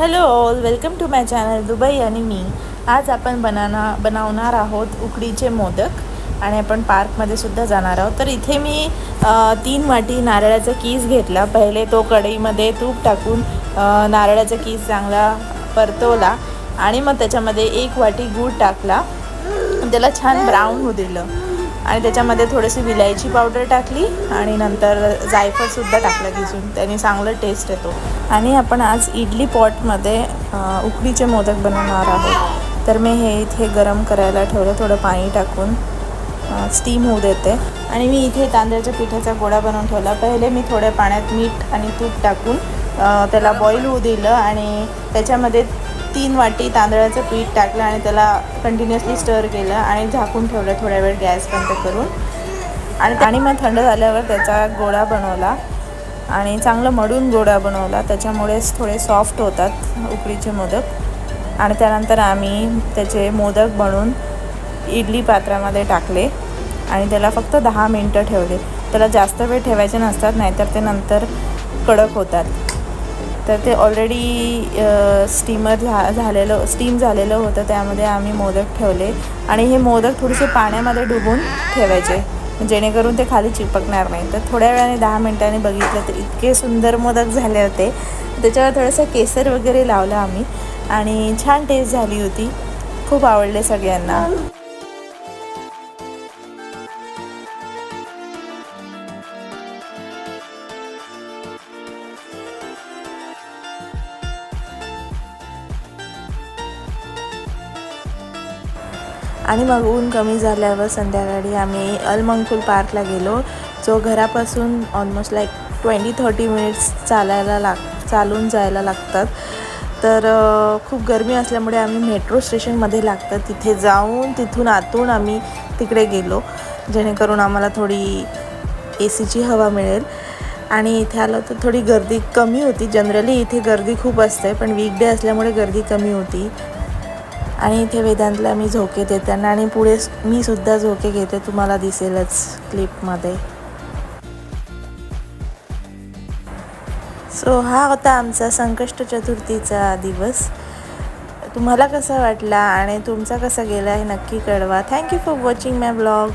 Hello all welcome to my channel Dubai आणि मी. आज आपण बनाना बनवणार आहोत उकडीचे मोदक आणि आपण पार्कमध्ये सुद्धा जाणार आहोत. तर इथे मी तीन वाटी नारळाचा कीस घेतला. पहिले तो कढईमध्ये तूप टाकून नारळाचा कीस चांगला परतवला आणि मग त्याच्यामध्ये एक वाटी गूळ टाकला. त्याला छान ब्राऊन होऊ दिलं. आणि त्याच्यामध्ये थोडीशी विलायची पावडर टाकली आणि नंतर जायफळसुद्धा टाकलं किसून त्याने चांगलं टेस्ट येतो. आणि आपण आज इडली पॉटमध्ये उकडीचे मोदक बनवणार आहोत. तर मी हे इथे गरम करायला ठेवलं थोडं पाणी टाकून. स्टीम होऊ देते. आणि मी इथे तांदळाच्या पिठाचा गोळा बनवून ठेवला. पहिले मी थोड्या पाण्यात मीठ आणि तूप टाकून त्याला बॉईल होऊ दिलं आणि त्याच्यामध्ये तीन वाटी तांदळाचं पीठ टाकलं आणि त्याला कंटिन्युअसली स्टर केलं आणि झाकून ठेवलं थोड्या वेळ गॅस बंद करून. आणि आणि मग थंड झाल्यावर त्याचा गोळा बनवला आणि चांगलं मडून गोळा बनवला. त्याच्यामुळेच थोडे सॉफ्ट होतात उकडीचे मोदक. आणि त्यानंतर आम्ही त्याचे मोदक बनवून इडली पात्रामध्ये टाकले आणि त्याला फक्त दहा मिनटं ठेवले. त्याला जास्त वेळ ठेवायचे नसतात नाहीतर ते नंतर कडक होतात. तर ते ऑलरेडी स्टीमर झा झालेलं स्टीम झालेलं होतं. त्यामध्ये आम्ही मोदक ठेवले आणि हे मोदक थोडेसे पाण्यामध्ये डुबून ठेवायचे. जेणेकरून ते खाली चिपकणार नाही. तर थोड्या वेळाने दहा मिनटांनी बघितलं तर इतके सुंदर मोदक झाले होते. त्याच्यावर थोडंसं केसर वगैरे लावलं आम्ही आणि छान टेस्ट झाली होती. खूप आवडले सगळ्यांना. आणि मग ऊन कमी झाल्यावर संध्याकाळी आम्ही अलमंकुल पार्कला गेलो जो घरापासून almost like twenty thirty minutes चालायला लाग चालून जायला लागतात. तर खूप गरमी असल्यामुळे आम्ही मेट्रो स्टेशनमध्ये लागतं तिथे जाऊन तिथून आतून आम्ही तिकडे गेलो जेणेकरून आम्हाला थोडी ए सीची हवा मिळेल. आणि इथे आलो तर थोडी गर्दी कमी होती. जनरली इथे गर्दी खूप असते पण वीकडे असल्यामुळे गर्दी कमी होती. आणि इथे वेदांतला मी झोके देताना आणि पुढे मी सुद्धा झोके घेते तुम्हाला दिसेलच क्लिपमध्ये सो हा होता आमचा संकष्ट चतुर्थीचा दिवस. तुम्हाला कसा वाटला आणि तुमचा कसा गेला हे नक्की कळवा. Thank you for watching my blog